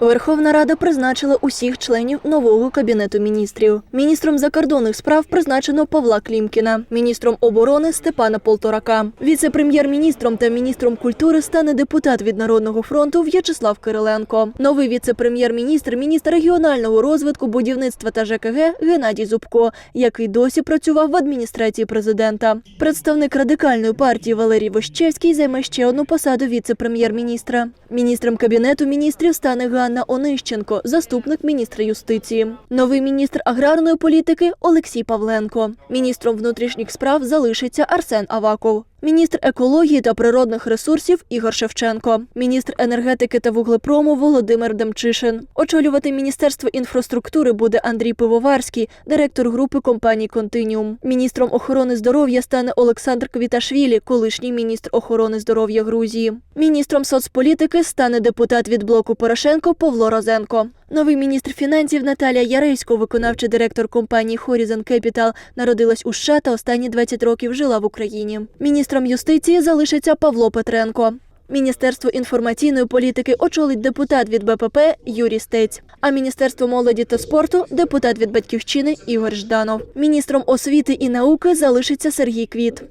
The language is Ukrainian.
Верховна Рада призначила усіх членів нового кабінету міністрів. Міністром закордонних справ призначено Павла Клімкіна, міністром оборони Степана Полторака. Віце-прем'єр-міністром та міністром культури стане депутат від Народного фронту В'ячеслав Кириленко. Новий віце-прем'єр-міністр, міністр регіонального розвитку, будівництва та ЖКГ Геннадій Зубко, який досі працював в адміністрації президента. Представник радикальної партії Валерій Вощевський займе ще одну посаду віце-прем'єр-міністра. Міністром кабінету міністрів стане Ганна Онищенко, заступник міністра юстиції. Новий міністр аграрної політики Олексій Павленко. Міністром внутрішніх справ залишиться Арсен Аваков. Міністр екології та природних ресурсів Ігор Шевченко, міністр енергетики та вуглепрому Володимир Демчишин. Очолювати міністерство інфраструктури буде Андрій Пивоварський, директор групи компаній Континіум. Міністром охорони здоров'я стане Олександр Квіташвілі, колишній міністр охорони здоров'я Грузії. Міністром соцполітики стане депутат від блоку Порошенко Павло Розенко. Новий міністр фінансів Наталія Яресько, виконавчий директор компанії Horizon Capital, народилась у США та останні 20 років жила в Україні. Міністром юстиції залишиться Павло Петренко. Міністерство інформаційної політики очолить депутат від БПП Юрій Стець, а Міністерство молоді та спорту депутат від батьківщини Ігор Жданов. Міністром освіти і науки залишиться Сергій Квіт.